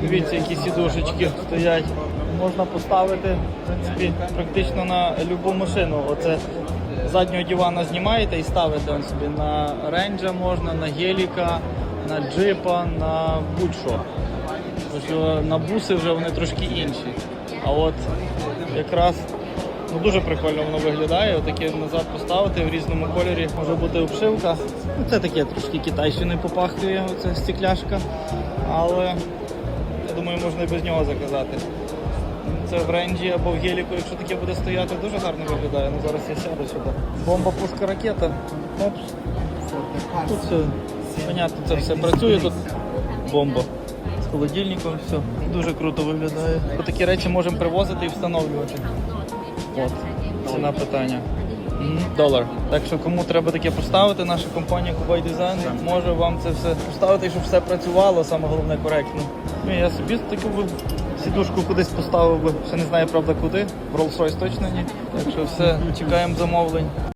Дивіться, які сідушечки стоять. Можна поставити, в принципі, практично на будь-яку машину. Оце заднього дивана знімаєте і ставите он собі на рейнджа можна, на геліка, на джипа, на будь-що. На буси вже вони трошки інші. А от якраз ну, дуже прикольно воно виглядає. Отаке назад поставити в різному кольорі. Може бути обшивка. Ну, це таке трошки китайщини попахує, оце стекляшка. Але думаю, можна і без нього заказати. Це в ренджі або в геліку, якщо таке буде стояти, дуже гарно виглядає. Ну зараз я сяду сюди. Бомба пуска ракета. Опс. Тут все, понятно, це все працює. Тут бомба з холодильником, все дуже круто виглядає. Такі речі можемо привозити і встановлювати. От, ціна питання. Долар. Так що кому треба таке поставити, наша компанія Кубай Дизайн може вам це все поставити, щоб все працювало, саме головне коректно. Ну, я собі таку би сідушку кудись поставив би, ще не знаю, правда, куди. В Rolls-Royce точно ні. Так що все, чекаємо замовлень.